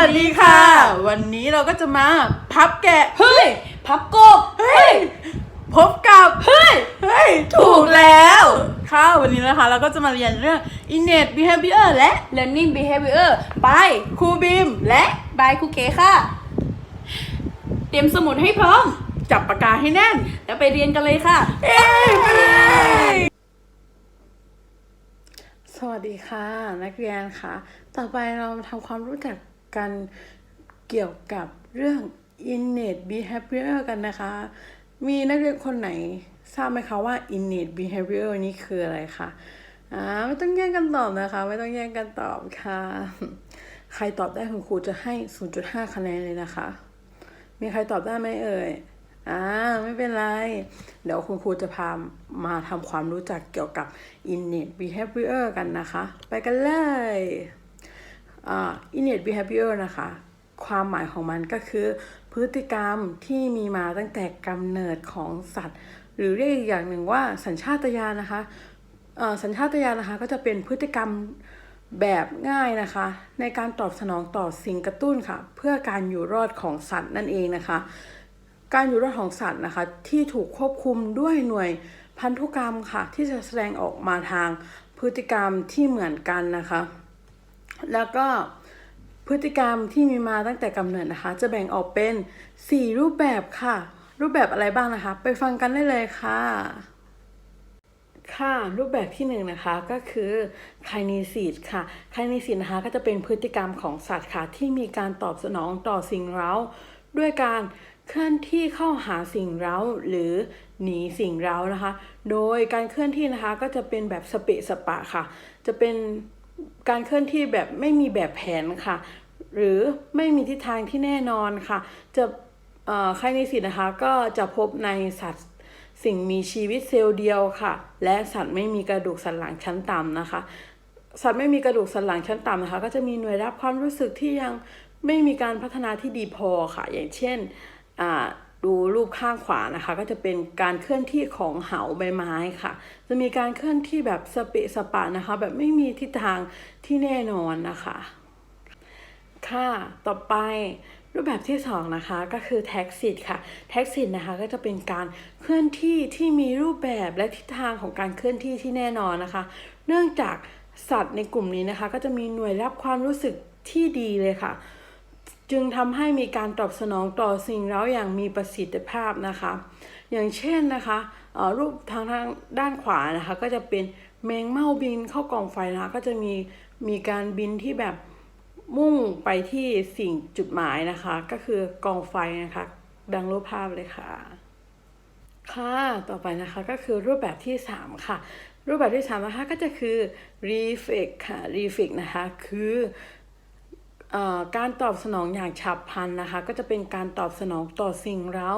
วัสดีค่ะ วันนี้เราก็จะมาพับแกะ เฮ้ย พับกบ เฮ้ย พบกับ เฮ้ย เฮ้ย ถูกแล้ว ค่ะ วันนี้นะคะ เราก็จะมาเรียนเรื่อง innate behavior และ learning behavior ไปครูบีมและบายครูเก๋ค่ะ เตรียมสมุดให้พร้อม จับปากกาให้แน่น แล้วไปเรียนกันเลยค่ะ เอ้ยไปเลยสวัสดีค่ะ นักเรียนค่ะ ต่อไปเรามาทำความรู้จัก กันเกี่ยวกับเรื่อง innate behavior กันนะคะ มีนักเรียนคนไหนทราบไหมคะว่า innate behavior นี่คืออะไรคะอ่าไม่ต้องแย่งกันตอบนะคะ ไม่ต้องแย่งกันตอบค่ะ ใครตอบได้คุณครูจะให้ 0.5 คะแนนเลยนะคะ มีใครตอบได้ไหมเอ่ยอ่าไม่เป็นไร เดี๋ยวคุณครูจะพามาทำความรู้จักเกี่ยวกับ innate behavior กันนะคะ ไปกันเลย innate behavior นะคะ ความหมายของมันก็คือ พฤติกรรมที่มีมาตั้งแต่กำเนิดของสัตว์ หรือเรียกอีกอย่างหนึ่งว่าสัญชาตญาณนะคะสัญชาตญาณนะคะก็จะเป็นพฤติกรรมแบบง่ายนะคะ ในการตอบสนองต่อสิ่งกระตุ้นค่ะ เพื่อการอยู่รอดของสัตว์นั่นเองนะคะ การอยู่รอดของสัตว์นะคะ ที่ถูกควบคุมด้วยหน่วยพันธุกรรมค่ะ ที่จะแสดงออกมาทางพฤติกรรมที่เหมือนกันนะคะ แล้วก็พฤติกรรมที่มีมาตั้งแต่กำเนิดนะคะ จะแบ่งออกเป็น 4 รูปแบบค่ะ รูปแบบอะไรบ้างนะคะ ไปฟังกันได้เลยค่ะ ค่ะ รูปแบบที่หนึ่งนะคะก็คือไคนีซีดค่ะไคนีซีดนะคะก็จะเป็นพฤติกรรมของสัตว์ค่ะ ที่มีการตอบสนองต่อสิ่งเร้า ด้วยการเคลื่อนที่เข้าหาสิ่งเร้าหรือหนีสิ่งเร้านะคะ โดยการเคลื่อนที่นะคะก็จะเป็นแบบสเปะสปะค่ะ จะเป็น การเคลื่อนที่แบบไม่มีแบบแผนค่ะ หรือไม่มีทิศทางที่แน่นอนค่ะ จะเอ่อไคนีซีดนะคะก็จะพบในสัตว์สิ่งมีชีวิตเซลล์เดียวค่ะ และสัตว์ไม่มีกระดูกสันหลังชั้นต่ำนะคะ สัตว์ไม่มีกระดูกสันหลังชั้นต่ำนะคะ ก็จะมีหน่วยรับความรู้สึกที่ยังไม่มีการพัฒนาที่ดีพอค่ะ อย่างเช่นอ่า ดูรูปข้างขวานะคะ ก็จะเป็นการเคลื่อนที่ของเหาใบไม้ค่ะ จะมีการเคลื่อนที่แบบสเปะสปะนะคะ แบบไม่มีทิศทางที่แน่นอนนะคะ ค่ะต่อไปรูปแบบที่สองนะคะก็คือแท็กซิตค่ะแท็กซิตนะคะก็จะเป็นการเคลื่อนที่ที่มีรูปแบบและทิศทางของการเคลื่อนที่ที่แน่นอนนะคะ เนื่องจากสัตว์ในกลุ่มนี้นะคะ ก็จะมีหน่วยรับความรู้สึกที่ดีเลยค่ะ จึงทำให้มีการตอบสนองต่อสิ่งเร้าอย่างมีประสิทธิภาพนะคะ อย่างเช่นนะคะรูปทางทางด้านขวานะคะก็จะเป็นแมงเม่าบินเข้ากองไฟนะคะก็จะมีมีการบินที่แบบมุ่งไปที่สิ่งจุดหมายนะคะ ก็คือกองไฟนะคะ ดังรูปภาพเลยค่ะ ค่ะต่อไปนะคะก็คือรูปแบบที่ 3 ค่ะ รูปแบบที่3นะคะก็จะคือ reflex ค่ะ reflex นะคะคือ การตอบสนองอย่างฉับพลันนะคะ ก็จะเป็นการตอบสนองต่อสิ่งเร้า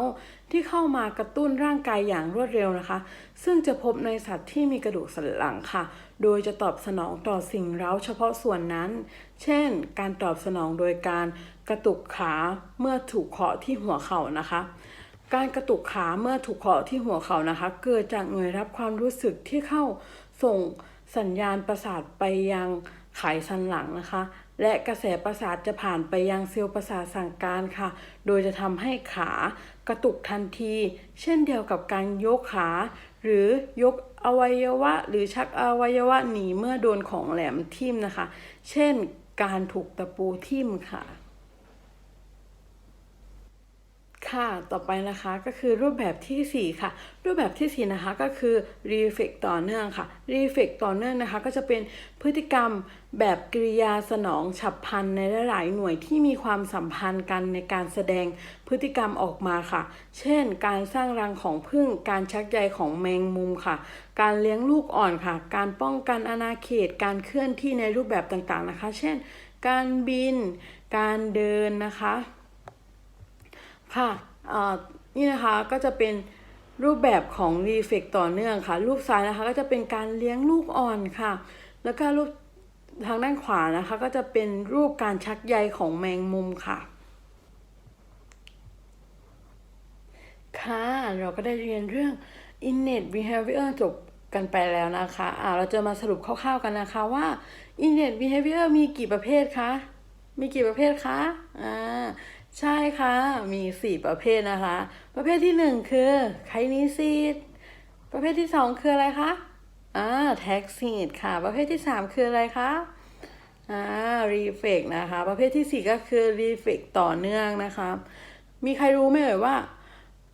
ที่เข้ามากระตุ้นร่างกายอย่างรวดเร็วนะคะ ซึ่งจะพบในสัตว์ที่มีกระดูกสันหลังค่ะ โดยจะตอบสนองต่อสิ่งเร้าเฉพาะส่วนนั้น เช่น การตอบสนองโดยการกระตุกขาเมื่อถูกเคาะที่หัวเข่านะคะ การกระตุกขาเมื่อถูกเคาะที่หัวเข่านะคะ เกิดจากหน่วยรับความรู้สึกที่เข้าส่งสัญญาณประสาทไปยังไขสันหลังนะคะ และกระแสประสาทจะผ่านไปยังเซลล์ประสาทสั่งการค่ะ โดยจะทำให้ขากระตุกทันที เช่นเดียวกับการยกขา หรือยกอวัยวะ หรือชักอวัยวะหนีเมื่อโดนของแหลมทิ่มนะคะ เช่นการถูกตะปูทิ่มค่ะ ค่ะ ต่อไปนะคะก็คือรูปแบบทีสี่4 ค่ะ รูปแบบทีสี่ 4 นะคะก็คือ reflex ต่อเนื่องค่ะ reflex ต่อเนื่องนะคะ ก็จะเป็นพฤติกรรมแบบกริยาสนองฉับพลันในหลายๆหน่วยที่มีความสัมพันธ์กันในการแสดงพฤติกรรมออกมาค่ะ เช่น การสร้างรังของผึ้ง การชักใยของแมงมุมค่ะ การเลี้ยงลูกอ่อนค่ะ การป้องกันอาณาเขต การเคลื่อนที่ในรูปแบบต่างๆนะคะ เช่น การบิน การเดินนะคะ ค่ะนี่นะคะก็จะเป็นรูปแบบของ reflex ต่อเนื่องค่ะ รูปซ้ายนะคะก็จะเป็นการเลี้ยงลูกอ่อนค่ะ แล้วก็รูปทางด้านขวานะคะ ก็จะเป็นรูปการชักใยของแมงมุมค่ะ ค่ะเราก็ได้เรียนเรื่อง innate behavior จบกันไปแล้วนะคะอ่าเราจะมาสรุปคร่าวๆกันนะคะว่า innate behavior มีกี่ประเภทคะ มีกี่ประเภทคะ อ่า ใช่ค่ะ มีสี่ประเภทนะคะ ประเภทที่หนึ่งคือไคนิซีดประเภทที่สองคืออะไรคะอ่าแท็กซีดค่ะ ประเภทที่สามคืออะไรคะอ่ารีเฟกนะคะ ประเภทที่สี่ก็คือรีเฟกต่อเนื่องนะคะมีใครรู้ไหมเอ่ยว่า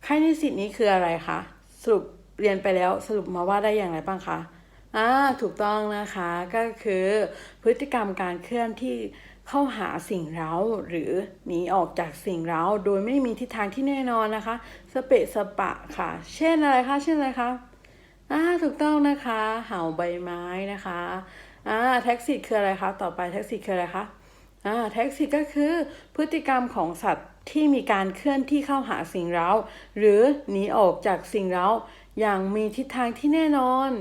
ไคนิสิตนี้คืออะไรคะสรุปเรียนไปแล้วสรุปมาว่าได้อย่างไรบ้างคะอ่าถูกต้องนะคะก็คือพฤติกรรมการเคลื่อนที่ เข้าหาสิ่งเร้าหรือหนีออกจากสิ่งเร้าโดยไม่มีทิศทางที่แน่นอนนะคะ สเปะสปะค่ะ เช่นอะไรคะ เช่นอะไรคะอ่าถูกต้องนะคะ เห่าใบไม้นะคะอ่าแท็กซิตคืออะไรคะ ต่อไปแท็กซิตคืออะไรคะอ่าแท็กซิตก็คือพฤติกรรมของสัตว์ที่มีการเคลื่อนที่เข้าหาสิ่งเร้า หรือหนีออกจากสิ่งเร้า อย่างมีทิศทางที่แน่นอน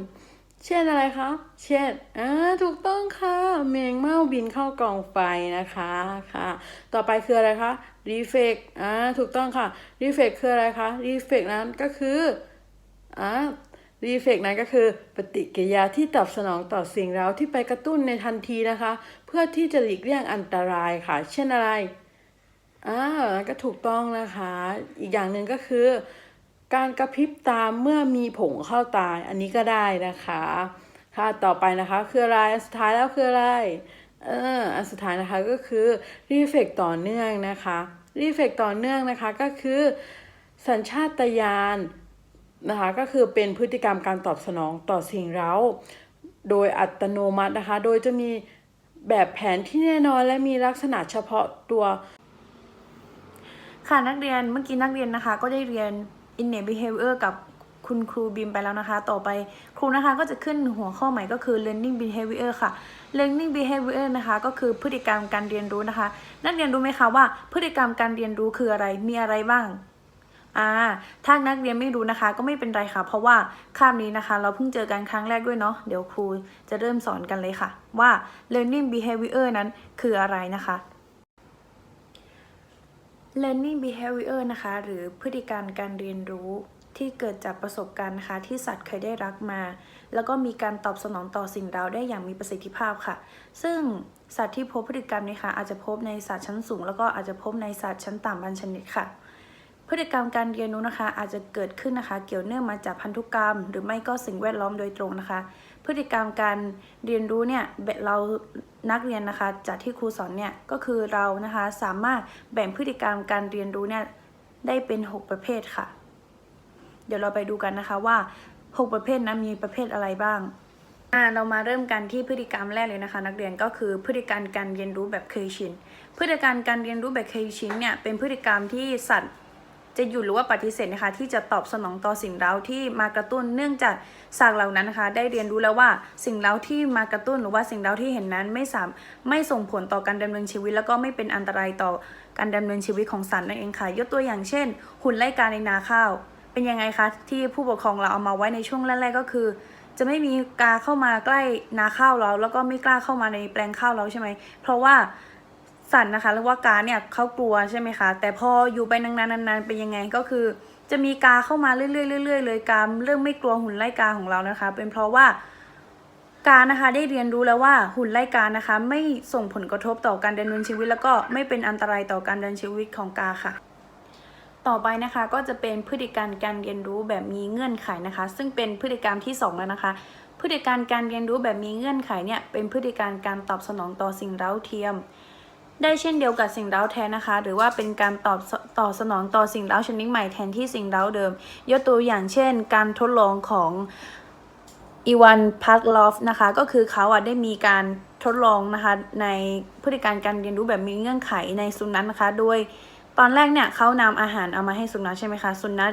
เช่นอะไรคะเช่นอ่าถูกต้องค่ะ แมงเม่าบินเข้ากองไฟนะคะค่ะ ต่อไปคืออะไรคะรีเฟกอ่าถูกต้องค่ะรีเฟกคืออะไรคะรีเฟกนั้นก็คืออ่ารีเฟกนั้นก็คือปฏิกิริยาที่ตอบสนองต่อสิ่งเร้าที่ไปกระตุ้นในทันทีนะคะ เพื่อที่จะหลีกเลี่ยงอันตรายค่ะ เช่นอะไรอ่าก็ถูกต้องนะคะ อีกอย่างหนึ่งก็คือ การกระพริบตาเมื่อมีผงเข้าตา อันนี้ก็ได้นะคะค่ะต่อไปนะคะคืออะไรอันสุดท้ายแล้วคืออะไรเอออันสุดท้ายนะคะก็คือรีเฟกต่อเนื่องนะคะรีเฟกต่อเนื่องนะคะก็คือสัญชาตญาณนะคะก็คือเป็นพฤติกรรมการตอบสนองต่อสิ่งเร้า โดยอัตโนมัตินะคะ โดยจะมีแบบแผนที่แน่นอนและมีลักษณะเฉพาะตัว ค่ะนักเรียนเมื่อกี้นักเรียนนะคะ ก็ได้เรียน innate behavior กับคุณครูบิมไปแล้วนะคะ ต่อไปครูนะคะก็จะขึ้นหัวข้อใหม่ก็คือ learning behavior ค่ะ learning behavior นะคะ ก็คือพฤติกรรมการเรียนรู้นะคะ นักเรียนรู้ไหมคะว่า พฤติกรรมการเรียนรู้คืออะไร มีอะไรบ้างอ่าถ้านักเรียนไม่รู้นะคะ ก็ไม่เป็นไรค่ะ เพราะว่าคาบนี้นะคะ เราเพิ่งเจอกันครั้งแรกด้วยเนาะ เดี๋ยวครูจะเริ่มสอนกันเลยค่ะ ว่า learning behavior นั้นคืออะไรนะคะ learning behavior นะคะ หรือพฤติกรรมการเรียนรู้ที่เกิดจากประสบการณ์นะคะ ที่สัตว์เคยได้รับมา แล้วก็มีการตอบสนองต่อสิ่งเร้าได้อย่างมีประสิทธิภาพค่ะ ซึ่งสัตว์ที่พบพฤติกรรมนี้ค่ะอาจจะพบในสัตว์ชั้นสูง แล้วก็อาจจะพบในสัตว์ชั้นต่ำบางชนิดค่ะ พฤติกรรมการเรียนรู้นะคะ อาจจะเกิดขึ้นนะคะ เกี่ยวเนื่องมาจากพันธุกรรม หรือไม่ก็สิ่งแวดล้อมโดยตรงนะคะ พฤติกรรมการเรียนรู้เนี่ยแบบเรา นักเรียนนะคะ จากที่ครูสอนเนี่ยก็คือเรานะคะสามารถแบ่งพฤติกรรมการเรียนรู้เนี่ยได้เป็น 6 ประเภทค่ะ เดี๋ยวเราไปดูกันนะคะว่า 6 ประเภทนั้นมีประเภทอะไรบ้างอ่าเรามาเริ่มกันที่พฤติกรรมแรกเลยนะคะ นักเรียนก็คือพฤติกรรมการเรียนรู้แบบเคยชิน พฤติกรรมการเรียนรู้แบบเคยชินเนี่ยเป็นพฤติกรรมที่สัตว์ จะหยุดหรือว่าปฏิเสธนะคะที่จะตอบสนองต่อสิ่งเร้าที่มากระตุ้น เนื่องจากสัตว์เหล่านั้นนะคะได้เรียนรู้แล้วว่าสิ่งเร้าที่มากระตุ้นหรือว่าสิ่งเร้าที่เห็นนั้นไม่สามไม่ส่งผลต่อการดำเนินชีวิต แล้วก็ไม่เป็นอันตรายต่อการดำเนินชีวิตของสัตว์นั่นเองค่ะยกตัวอย่างเช่น หุ่นไล่กาในนาข้าว เป็นยังไงคะที่ผู้ปกครองเราเอามาไว้ในช่วงแรกๆก็คือจะไม่มีกาเข้ามาใกล้นาข้าวเรา แล้วก็ไม่กล้าเข้ามาในแปลงข้าวเราใช่ไหม เพราะว่า สัตว์นะคะเรียกว่ากาเนี่ยเขากลัวใช่ไหมคะ แต่พออยู่ไปนานๆนานๆเป็นยังไงก็คือ จะมีกาเข้ามาเรื่อยๆเรื่อยๆเลยกาเริ่มไม่กลัวหุ่นไล่กาของเรานะคะ เป็นเพราะว่ากานะคะได้เรียนรู้แล้วว่าหุ่นไล่กานะคะ ไม่ส่งผลกระทบต่อการดำเนินชีวิต แล้วก็ไม่เป็นอันตรายต่อการดำเนินชีวิตของกาค่ะ ต่อไปนะคะก็จะเป็นพฤติกรรมการเรียนรู้แบบมีเงื่อนไขนะคะ ซึ่งเป็นพฤติกรรมที่สองแล้วนะคะ พฤติกรรมการเรียนรู้แบบมีเงื่อนไขเนี่ยเป็นพฤติกรรมการตอบสนองต่อสิ่งเร้าเทียม ได้เช่นเดียวกับสิ่งเร้าแทนนะคะ หรือว่าเป็นการตอบสตอบสนองต่อสิ่งเร้าชนิดใหม่แทนที่สิ่งเร้าเดิม ยกตัวอย่างเช่น การทดลองของอีวานพาร์ลอฟนะคะ ก็คือเขาอะได้มีการทดลองนะคะในพฤติการการเรียนรู้แบบมีเงื่อนไขในสุนัขนะคะ โดยตอนแรกเนี่ยเขานำอาหารเอามาให้สุนัขใช่ไหมคะสุนัข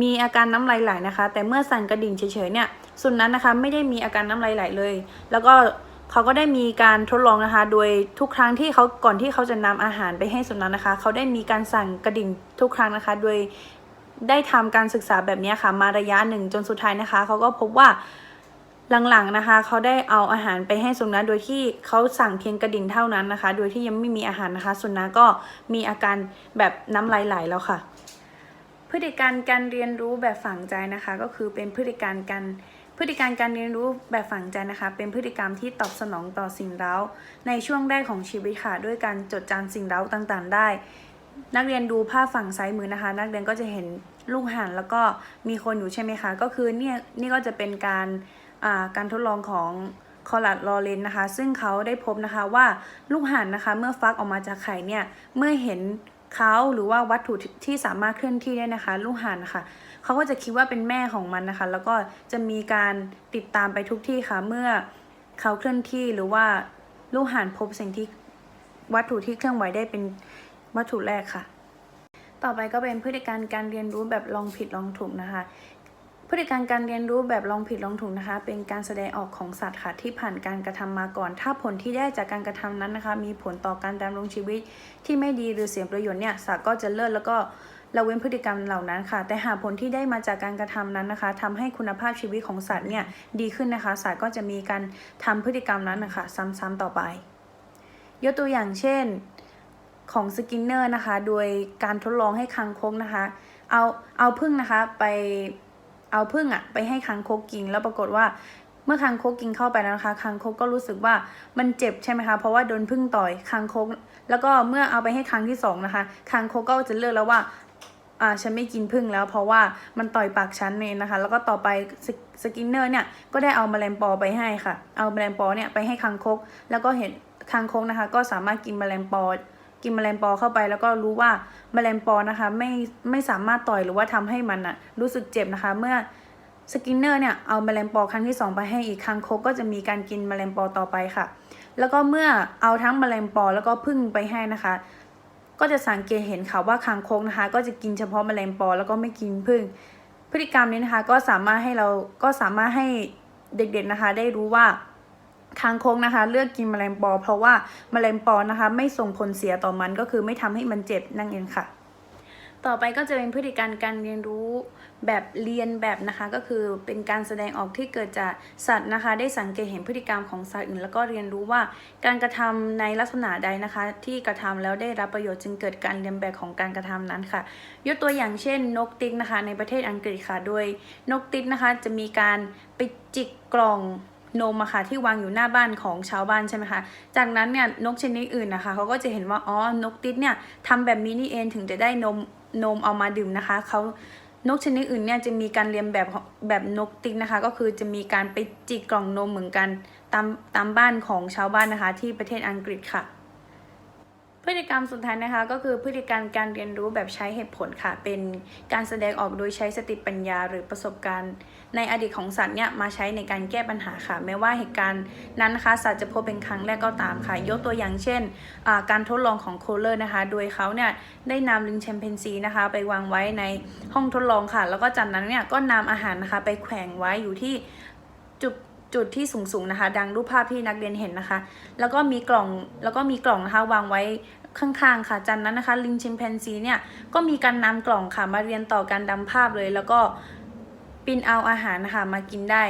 มีอาการน้ำลายไหลนะคะ แต่เมื่อสั่นกระดิ่งเฉยๆเนี่ยสุนัขนะคะไม่ได้มีอาการน้ำลายไหลเลย แล้วก็ เขาก็ได้มีการทดลองนะคะ โดยทุกครั้งที่เขาก่อนที่เขาจะนำอาหารไปให้สุนัขนะคะ เขาได้มีการสั่งกระดิ่งทุกครั้งนะคะ โดยได้ทำการศึกษาแบบนี้ค่ะ มาระยะหนึ่งจนสุดท้ายนะคะ เขาก็พบว่าหลังๆนะคะ เขาได้เอาอาหารไปให้สุนัขโดยที่เขาสั่งเพียงกระดิ่งเท่านั้นนะคะ โดยที่ยังไม่มีอาหารนะคะ สุนัขก็มีอาการแบบน้ำลายไหลแล้วค่ะ พฤติการการเรียนรู้แบบฝังใจนะคะ ก็คือเป็นพฤติการการ พฤติการการเรียนรู้แบบฝังใจนะคะ เป็นพฤติกรรมที่ตอบสนองต่อสิ่งเร้า ในช่วงแรกของชีวิตค่ะ ด้วยการจดจำสิ่งเร้าต่างๆ ได้ นักเรียนดูภาพฝั่งซ้ายมือนะคะ นักเรียนก็จะเห็นลูกห่านแล้วก็มีคนอยู่ใช่ไหมคะ ก็คือเนี่ยนี่ก็จะเป็นการการทดลองของคอลัดลอเรนนะคะ ซึ่งเขาได้พบนะคะว่าลูกห่านนะคะ เมื่อฟักออกมาจากไข่เนี่ย เมื่อเห็น เขาหรือว่าวัตถุที่สามารถเคลื่อนที่ได้นะคะ ลูกห่านนะคะเขาก็จะคิดว่าเป็นแม่ของมันนะคะ แล้วก็จะมีการติดตามไปทุกที่ค่ะ เมื่อเขาเคลื่อนที่หรือว่าลูกห่านพบสิ่งที่วัตถุที่เคลื่อนไหวได้เป็นวัตถุแรกค่ะ ต่อไปก็เป็นพฤติการการเรียนรู้แบบลองผิดลองถูกนะคะ พฤติการการเรียนรู้แบบลองผิดลองถูกนะคะ เป็นการแสดงออกของสัตว์ค่ะที่ผ่านการกระทำมาก่อน ถ้าผลที่ได้จากการกระทำนั้นนะคะ มีผลต่อการดำรงชีวิตที่ไม่ดีหรือเสียประโยชน์เนี่ยสัตว์ก็จะเลิกแล้วก็ละเว้นพฤติกรรมเหล่านั้นค่ะ แต่หากผลที่ได้มาจากการกระทำนั้นนะคะทำให้คุณภาพชีวิตของสัตว์เนี่ยดีขึ้นนะคะ สัตว์ก็จะมีการทำพฤติกรรมนั้นนะคะ ซ้ำๆต่อไป ยกตัวอย่างเช่นของสกินเนอร์นะคะ โดยการทดลองให้คางคกนะคะ เอาเอาพึ่งนะคะไป เอาพึ่งอะไปให้คางคกกินแล้วปรากฏว่าเมื่อคางคกกินเข้าไปนะคะคางคกก็รู้สึกว่ามันเจ็บใช่ไหมคะเพราะว่าโดนพึ่งต่อยคางคก แล้วก็เมื่อเอาไปให้ครั้งที่สองนะคะคางคกก็จะเลือกแล้วว่าอ่าฉันไม่กินพึ่งแล้วเพราะว่ามันต่อยปากฉันเองนะคะ แล้วก็ต่อไปสกสกินเนอร์เนี่ยก็ได้เอาแมลงปอไปให้ค่ะ เอาแมลงปอเนี่ยไปให้คางคก แล้วก็เห็นคางคกนะคะ ก็สามารถกินแมลงปอ กินแมลงปอเข้าไปแล้วก็รู้ว่าแมลงปอนะคะไม่ไม่สามารถต่อยหรือว่าทำให้มันอะรู้สึกเจ็บนะคะ เมื่อสกินเนอร์เนี่ยเอาแมลงปอครั้งที่สองไปให้อีกคางโคกก็จะมีการกินแมลงปอต่อไปค่ะ แล้วก็เมื่อเอาทั้งแมลงปอแล้วก็พึ่งไปให้นะคะ ก็จะสังเกตเห็นค่ะว่าคางคกนะคะ ก็จะกินเฉพาะแมลงปอแล้วก็ไม่กินพึ่ง พฤติกรรมนี้นะคะก็สามารถให้เราก็สามารถให้เด็กๆนะคะ ได้รู้ว่า คางคกนะคะ เลือกกินแมลงปอ เพราะว่าแมลงปอนะคะ ไม่ส่งผลเสียต่อมันก็คือไม่ทำให้มันเจ็บนั่นเองค่ะ ต่อไปก็จะเป็นพฤติการการเรียนรู้แบบเรียนแบบนะคะก็คือเป็นการแสดงออกที่เกิดจากสัตว์นะคะ ได้สังเกตเห็นพฤติกรรมของสัตว์อื่น แล้วก็เรียนรู้ว่าการกระทำในลักษณะใดนะคะ ที่กระทำแล้วได้รับประโยชน์จึงเกิดการเรียนแบบของการกระทำนั้นค่ะ ยกตัวอย่างเช่น นกติ๊กนะคะ ในประเทศอังกฤษค่ะ โดยนกติ๊กนะคะจะมีการไปจิกกล่อง นมอะค่ะที่วางอยู่หน้าบ้านของชาวบ้านใช่ไหมคะ จากนั้นเนี่ยนกชนิดอื่นนะคะเขาก็จะเห็นว่าอ๋อนกติ๊กเนี่ยทำแบบนี้นี่เองถึงจะได้นมนมเอามาดื่มนะคะเขานกชนิดอื่นเนี่ยจะมีการเรียนแบบแบบนกติ๊กนะคะ ก็คือจะมีการไปจิกกล่องนมเหมือนกันตามตามบ้านของชาวบ้านนะคะ ที่ประเทศอังกฤษค่ะ พฤติกรรมสุดท้ายนะคะ ก็คือพฤติกรรมการเรียนรู้แบบใช้เหตุผลค่ะ เป็นการแสดงออกโดยใช้สติปัญญา หรือประสบการณ์ ในอดีตของสัตว์เนี่ยมาใช้ในการแก้ปัญหาค่ะ แม้ว่าเหตุการณ์นั้นนะคะสัตว์จะพบเป็นครั้งแรกก็ตามค่ะ ยกตัวอย่างเช่น การทดลองของโคเลอร์นะคะ โดยเขาเนี่ยได้นำลิงแชมเปญซีนะคะ ไปวางไว้ในห้องทดลองค่ะ แล้วก็จากนั้นเนี่ยก็นำอาหารนะคะไปแขวนไว้อยู่ที่จุด จุดที่สูงๆนะคะ ดังรูปภาพที่นักเรียนเห็นนะคะ แล้วก็มีกล่องแล้วก็มีกล่องนะคะวางไว้ข้างๆค่ะจากนั้นนะคะ ลิงชิมแปนซีเนี่ยก็มีการนำกล่องค่ะมาเรียนต่อการดำภาพเลย แล้วก็ปินเอาอาหารนะคะมากินได้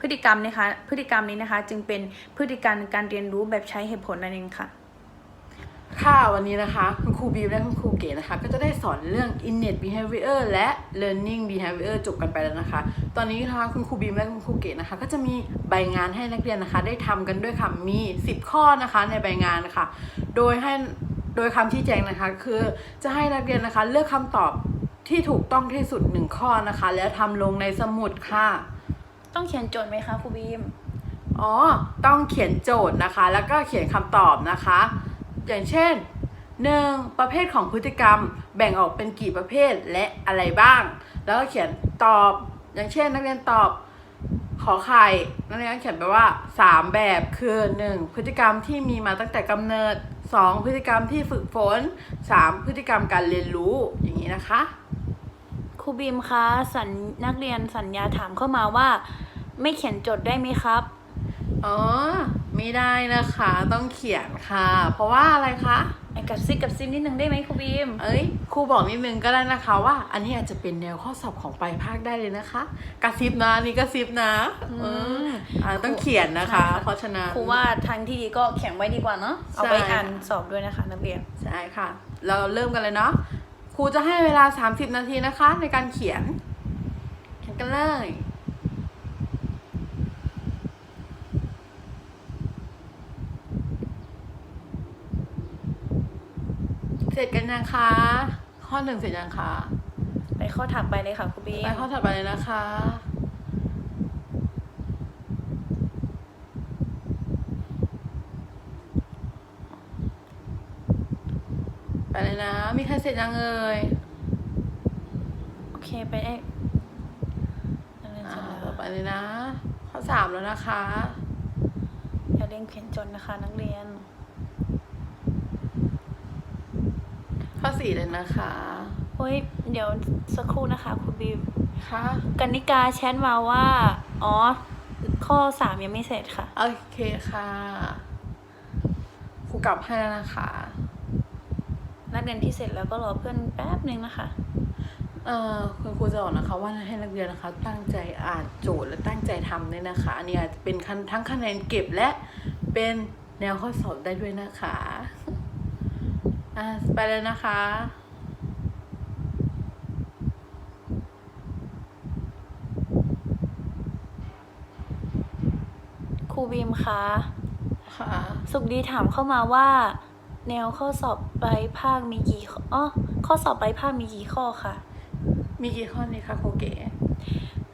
พฤติกรรมนะคะ พฤติกรรมนี้นะคะ จึงเป็นพฤติกรรมการเรียนรู้แบบใช้เหตุผลนั่นเองค่ะ ค่ะวันนี้นะคะคุณครูบีมและคุณครูเก๋นะคะ ก็จะได้สอนเรื่อง innate behavior และ learning behavior จบกันไปแล้วนะคะ ตอนนี้นะคะคุณครูบีมและคุณครูเก๋นะคะ ก็จะมีใบงานให้นักเรียนนะคะ ได้ทำกันด้วยค่ะมี 10 ข้อนะคะในใบงานนะคะโดยให้โดยคำชี้แจงนะคะ คือจะให้นักเรียนนะคะ เลือกคำตอบที่ถูกต้องที่สุดหนึ่งข้อนะคะ แล้วทำลงในสมุดค่ะ ต้องเขียนโจทย์ไหมคะครูบีมอ๋อต้องเขียนโจทย์นะคะ แล้วก็เขียนคำตอบนะคะ อย่างเช่น 1. ประเภทของพฤติกรรมแบ่งออกเป็นกี่ประเภทและอะไรบ้าง แล้วก็เขียนตอบ อย่างเช่น นักเรียนตอบขอไข่นักเรียนเขียนไปว่า 3 แบบคือ 1. พฤติกรรมที่มีมาตั้งแต่กำเนิด 2. พฤติกรรมที่ฝึกฝน 3. พฤติกรรมการเรียนรู้อย่างนี้นะคะครูบีมคะสัญนักเรียนสัญญาถามเข้ามาว่า ไม่เขียนโจทย์ได้ไหมครับ อ๋อ ไม่ได้นะคะ ต้องเขียนค่ะ เพราะว่าอะไรคะไอ้กับซิกกับซิมนิดนึงได้ไหมครูบีม เอ้ยครูบอกนิดนึงก็ได้นะคะ ว่าอันนี้อาจจะเป็นแนวข้อสอบของปลายภาคได้เลยนะคะกระซิบนะอันนี่กระซิบนะเอออ่าต้องเขียนนะคะ ใช่ค่ะ เพราะฉะนั้น ครูว่าทางที่ดีก็เขียนไว้ดีกว่าเนาะเอาไว้ใช่ อ่านสอบด้วยนะคะนักเรียน ใช่ค่ะ เราเริ่มกันเลยเนาะครูจะให้เวลา 30 นาทีนะคะ ในการเขียนเขียนกันเลย เสร็จกันยังคะ ข้อหนึ่งเสร็จยังคะ ไปข้อถัดไปเลยค่ะครูบีไปข้อถัดไปเลยนะคะ ไปเลยนะ มีใครเสร็จยังเอ่ยโอเคไปได้นักเรียนเสอ่าร็จต่แล้อวไปเลยนะ ข้อสามแล้วนะคะ อย่าเล่นเขียนจนนะคะ นักเรียน ข้อสี่เลยนะคะเฮ้ยเดี๋ยวสักครู่นะคะครูบีค่ะกันนิกาแชทมาว่า อ๋อ ข้อสามยังไม่เสร็จค่ะ โอเคค่ะครูกลับให้แล้วนะคะ นักเรียนที่เสร็จแล้วก็รอเพื่อนแป๊บหนึ่งนะคะ เอ่อคุณครูจะบอกนะคะว่าให้นักเรียนนะคะ ตั้งใจอ่านโจทย์และตั้งใจทำด้วยนะคะ อันนี้อาจจะเป็นคันทั้งคะแนนเก็บและเป็นแนวข้อสอบได้ด้วยนะคะ อะไปเลยนะคะครูบีมคะค่ะสุขดีถามเข้ามาว่า แนวข้อสอบปลายภาคมีกี่ข้ออ๋อข้อสอบปลายภาคมีกี่ข้อค่ะมีกี่ข้อนี้คะครูเก๋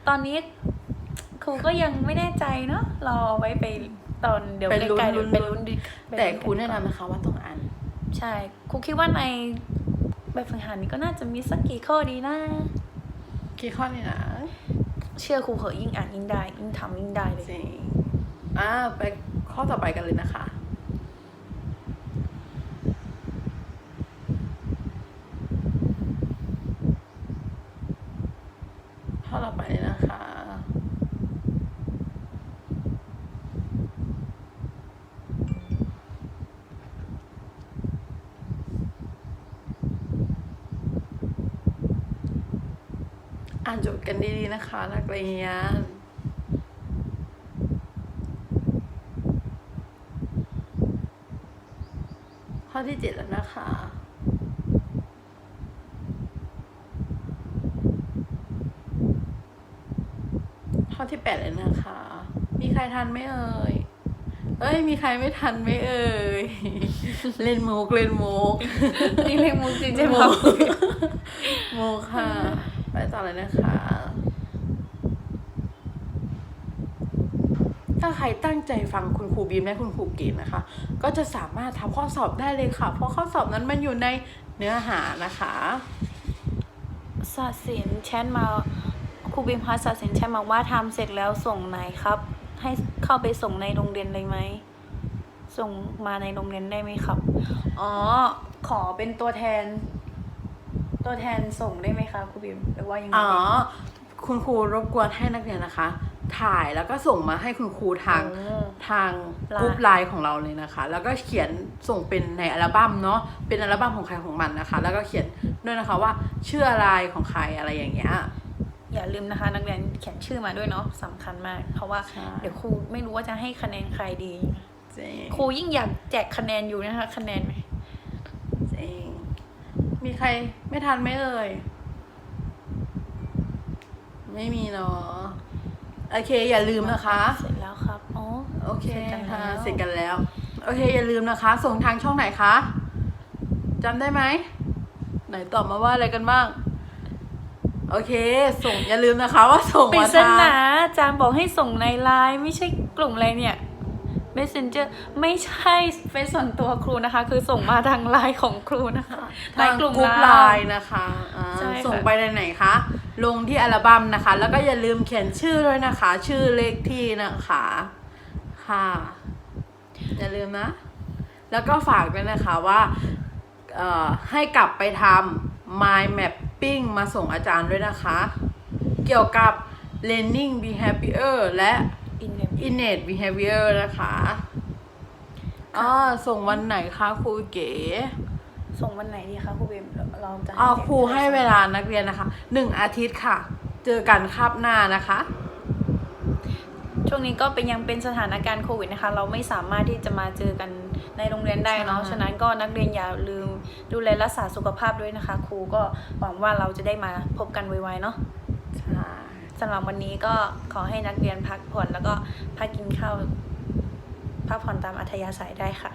ตอนนี้ครูก็ยังไม่แน่ใจเนาะรอเอาไว้ไปตอนเดี๋ยวไปลุ้นใกล้ๆเดี๋ยวไปลุ้นดิแต่ครูแนะนำนะคะว่าต้องอ่าน ใช่ครูคิดว่าในแบบฝึกหัดนี้ก็น่าจะมีสักกี่ข้อดีนะ กี่ข้อนี่นะเชื่อครูเหอะยิ่งอ่านยิ่งได้ ยิ่งทำยิ่งได้เลย จริงอ่าไปข้อต่อไปกันเลยนะคะ ข้อต่อไปเลยนะคะ อ่านโจทย์ กันดีๆนะคะนักเรียนข้อที่เจ็ดแล้วนะคะข้อที่แปดเลยนะคะ มีใครทันไหมเอ่ย เอ้ย มีใครไม่ทันไหมเอ่ย เล่นมุกเล่นมุกนี่เรียกมุกจริงใช่ไหมมุกมุกค่ะ ไปต่อเลยนะคะ ถ้าใครตั้งใจฟังคุณครูบีมและคุณครูเกณฑ์นะคะ ก็จะสามารถทำข้อสอบได้เลยค่ะ เพราะข้อสอบนั้นมันอยู่ในเนื้อหานะคะศาสินแชทมาครูบิมคะศาสินแชทมาว่าทำเสร็จแล้วส่งไหนครับ ให้เข้าไปส่งในโรงเรียนเลยไหมส่งมาในโรงเรียนได้ไหมครับ อ๋อ ขอเป็นตัวแทน ตัวแทนส่งได้ไหมคะครูบิมหรือว่ายังไง อ๋อดีคุณครูรบกวนให้นักเรียนนะคะ ถ่ายแล้วก็ส่งมาให้คุณครูทางโอ้ทางไลน์กรุ๊ปไลน์ของเราเลยนะคะ แล้วก็เขียนส่งเป็นในอัลบั้มเนาะเป็นอัลบั้มของใครของมันนะคะ แล้วก็เขียนด้วยนะคะว่าชื่ออะไรของใครอะไรอย่างเงี้ยอย่าลืมนะคะ นักเรียนเขียนชื่อมาด้วยเนาะสำคัญมาก เพราะว่าใช่เดี๋ยวครูไม่รู้ว่าจะให้คะแนนใครดีจริงครูยิ่งอยากแจกคะแนนอยู่นะคะ คะแนนไหมจริงมีใครไม่ทันไหมเอ่ยไม่มีเนาะ โอเค อย่าลืมนะคะ เสร็จแล้วครับอ๋อโอเคเสร็จกันค่ะแล้วเสร็จกันแล้ว โอเค อย่าลืมนะคะ ส่งทางช่องไหนคะจำได้ไหม ไหนตอบมาว่าอะไรกันบ้าง โอเค ส่งอย่าลืมนะคะ ว่าส่งปริมาศทาง นาอาจารย์บอกให้ส่งในไลน์ไม่ใช่กลุ่มอะไรเนี่ย Messenger ไม่ใช่เฟซส่วนตัวครูนะคะ คือส่งมาทางไลน์ของครูนะคะไลทางน์กกลุ่ลุ่มมไลไลน์น์ นะคะอ่าใช่ค่ะ ส่งไปในไหนคะ ลงที่อัลบั้มนะคะ แล้วก็อย่าลืมเขียนชื่อด้วยนะคะ ชื่อเลขที่นะคะ ค่ะ อย่าลืมนะ แล้วก็ฝากด้วยนะคะว่าเอ่อให้กลับไปทำ mind mapping มาส่งอาจารย์ด้วยนะคะ เกี่ยวกับ learning behavior และ innate behavior นะคะอ๋อส่งวันไหนคะครูเก๋ ส่งวันไหนดีคะครูเบมเราจะอ๋อเด็กครูให้เวลานักเรียนนะคะหนึ่งอาทิตย์ค่ะ เจอกันคาบหน้านะคะ ช่วงนี้ก็เป็นยังเป็นสถานการณ์โควิดนะคะ เราไม่สามารถที่จะมาเจอกันในโรงเรียนได้เนาะใช่ฉะนั้นก็นักเรียนอย่าลืมดูแลรักษาสุขภาพด้วยนะคะ ครูก็หวังว่าเราจะได้มาพบกันไวๆเนาะใช่สำหรับวันนี้ก็ขอให้นักเรียนพักผ่อนแล้วก็พักกินข้าวพักผ่อนตามอัธยาศัยได้ค่ะ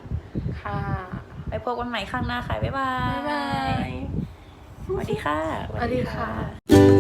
ค่ะ ไปพบกันใหม่ข้างหน้าค่ะ บ๊ายบาย บ๊ายบาย สวัสดีค่ะ สวัสดีค่ะ